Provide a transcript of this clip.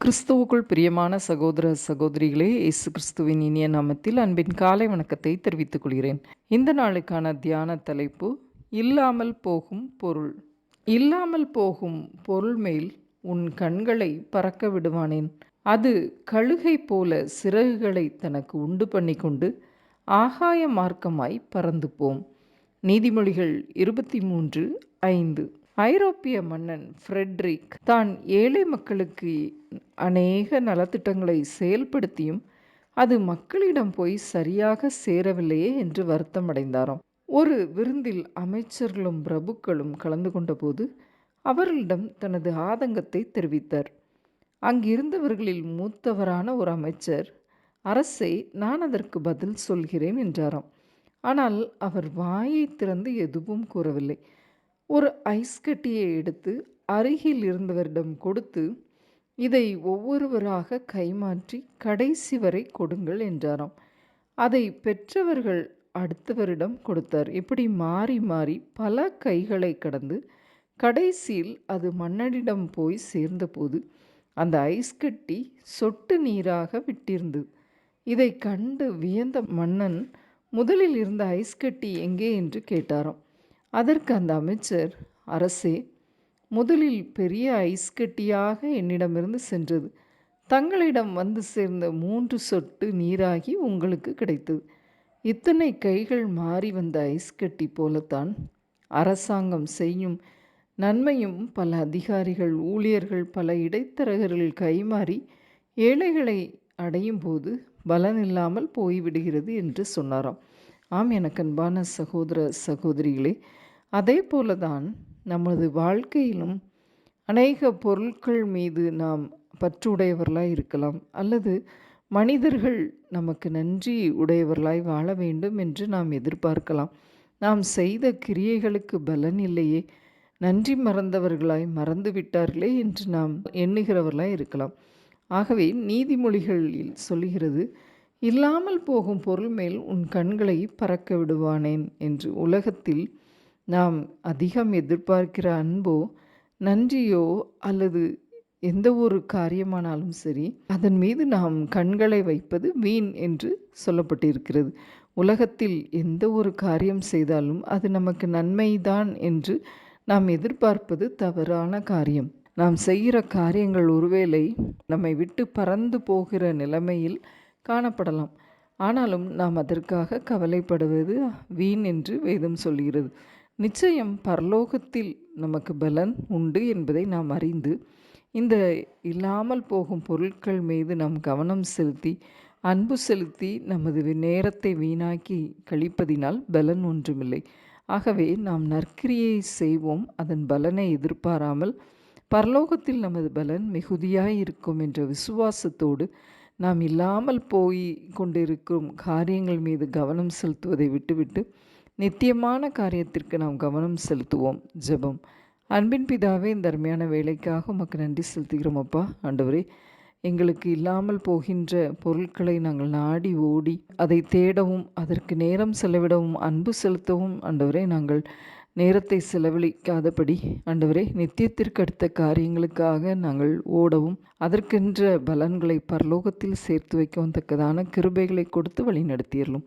கிறிஸ்துவுக்குள் பிரியமான சகோதர சகோதரிகளே இயேசு கிறிஸ்துவின் இனிய நாமத்தில் அன்பின் காலை வணக்கத்தை தெரிவித்துக் கொள்கிறேன். இந்த நாளுக்கான தியான தலைப்பு இல்லாமல் போகும் பொருள். இல்லாமல் போகும் பொருள் மேல் உன் கண்களை பறக்க விடுவானேன். அது கழுகை போல சிறகுகளை தனக்கு உண்டு பண்ணி கொண்டு ஆகாய மார்க்கமாய் பறந்து போம் நீதிமொழிகள் இருபத்தி மூன்று ஐந்து. ஐரோப்பிய மன்னன் ஃப்ரெட்ரிக் தான் ஏழை மக்களுக்கு அநேக நலத்திட்டங்களை செயல்படுத்தியும் அது மக்களிடம் போய் சரியாக சேரவில்லையே என்று வருத்தம் அடைந்தாராம் ஒரு விருந்தில் அமைச்சர்களும் பிரபுக்களும் கலந்து கொண்டபோது அவர்களிடம் தனது ஆதங்கத்தை தெரிவித்தார். அங்கிருந்தவர்களில் மூத்தவரான ஒரு அமைச்சர் அரசே நான் அதற்கு பதில் சொல்கிறேன் என்றாராம். ஆனால் அவர் வாயை திறந்து எதுவும் கூறவில்லை. ஒரு ஐஸ் கட்டியை எடுத்து அருகில் இருந்தவரிடம் கொடுத்து இதை ஒவ்வொருவராக கைமாற்றி கடைசி வரை கொடுங்கள் என்றாராம். அதை பெற்றவர்கள் அடுத்தவரிடம் கொடுத்தார். இப்படி மாறி மாறி பல கைகளை கடந்து கடைசியில் அது மன்னனிடம் போய் சேர்ந்தபோது அந்த ஐஸ் கட்டி சொட்டு நீராக விட்டிருந்தது இதை கண்டு வியந்த மன்னன் முதலில் இருந்த ஐஸ் கட்டி எங்கே? என்று கேட்டாராம். அதற்கு அந்த அமைச்சர் அரசே முதலில் பெரிய ஐஸ் கட்டியாக என்னிடமிருந்து சென்றது. தங்களிடம் வந்து சேர்ந்த மூன்று சொட்டு நீராகி உங்களுக்கு கிடைத்தது. இத்தனை கைகள் மாறி வந்த ஐஸ் கட்டி போலத்தான் அரசாங்கம் செய்யும் நன்மையும் பல அதிகாரிகள் ஊழியர்கள் பல இடைத்தரகர்கள் கைமாறி ஏழைகளை அடையும் போது பலனில்லாமல் போய்விடுகிறது என்று சொன்னாராம். ஆம் எனக்கு அன்பான சகோதர சகோதரிகளே அதே போல தான் நமது வாழ்க்கையிலும் அநேக பொருட்கள் மீது நாம் பற்றுடையவர்களாய் இருக்கலாம். அல்லது மனிதர்கள் நமக்கு நன்றி உடையவர்களாய் வாழ வேண்டும் என்று நாம் எதிர்பார்க்கலாம். நாம் செய்த கிரியைகளுக்கு பலன் இல்லையே. நன்றி மறந்தவர்களாய் மறந்து விட்டார்களே என்று நாம் எண்ணுகிறவர்களாய் இருக்கலாம். ஆகவே நீதிமொழிகளில் சொல்லுகிறது இல்லாமல் போகும் பொருள் மேல் உன் கண்களை பறக்க விடுவானேன் என்று உலகத்தில் நாம் அதிகம் எதிர்பார்க்கிற அன்போ நன்றியோ அல்லது எந்த ஒரு காரியமானாலும் சரி அதன் மீது நாம் கண்களை வைப்பது வீண் என்று சொல்லப்பட்டிருக்கிறது. உலகத்தில் எந்த ஒரு காரியம் செய்தாலும் அது நமக்கு நன்மைதான் என்று நாம் எதிர்பார்ப்பது தவறான காரியம். நாம் செய்கிற காரியங்கள் ஒருவேளை நம்மை விட்டு பறந்து போகிற நிலைமையில் காணப்படலாம். ஆனாலும் நாம் அதற்காக கவலைப்படுவது வீண் என்று வேதம் சொல்கிறது. நிச்சயம் பரலோகத்தில் நமக்கு பலன் உண்டு என்பதை நாம் அறிந்து இந்த இல்லாமல் போகும் பொருட்கள் மீது நாம் கவனம் செலுத்தி அன்பு செலுத்தி நமது நேரத்தை வீணாக்கி கழிப்பதினால் பலன் ஒன்றுமில்லை. ஆகவே நாம் நற்கிரியை செய்வோம் அதன் பலனை எதிர்பாராமல் பரலோகத்தில் நமது பலன் மிகுதியாய் இருக்கும் என்ற விசுவாசத்தோடு நாம் இல்லாமல் போய் கொண்டிருக்கும் காரியங்கள் மீது கவனம் செலுத்துவதை விட்டுவிட்டு நித்தியமான காரியத்திற்கு நாம் கவனம் செலுத்துவோம். ஜெபம். அன்பின் பிதாவே இந்த அருமையான வேலைக்காக உமக்கு நன்றி செலுத்துகிறோம் அப்பா. ஆண்டவரே எங்களுக்கு இல்லாமல் போகின்ற பொருட்களை நாங்கள் நாடி ஓடி அதை தேடவும் அதற்கு நேரம் செலவிடவும் அன்பு செலுத்தவும் ஆண்டவரே நாங்கள் நேரத்தை செலவழிக்காதபடி ஆண்டவரே நித்தியத்திற்கு அடுத்த காரியங்களுக்காக நாங்கள் ஓடவும் அதற்கென்ற பலன்களை பரலோகத்தில் சேர்த்து வைக்கவும் தக்கதான கிருபைகளை கொடுத்து வழி நடத்தியறலும்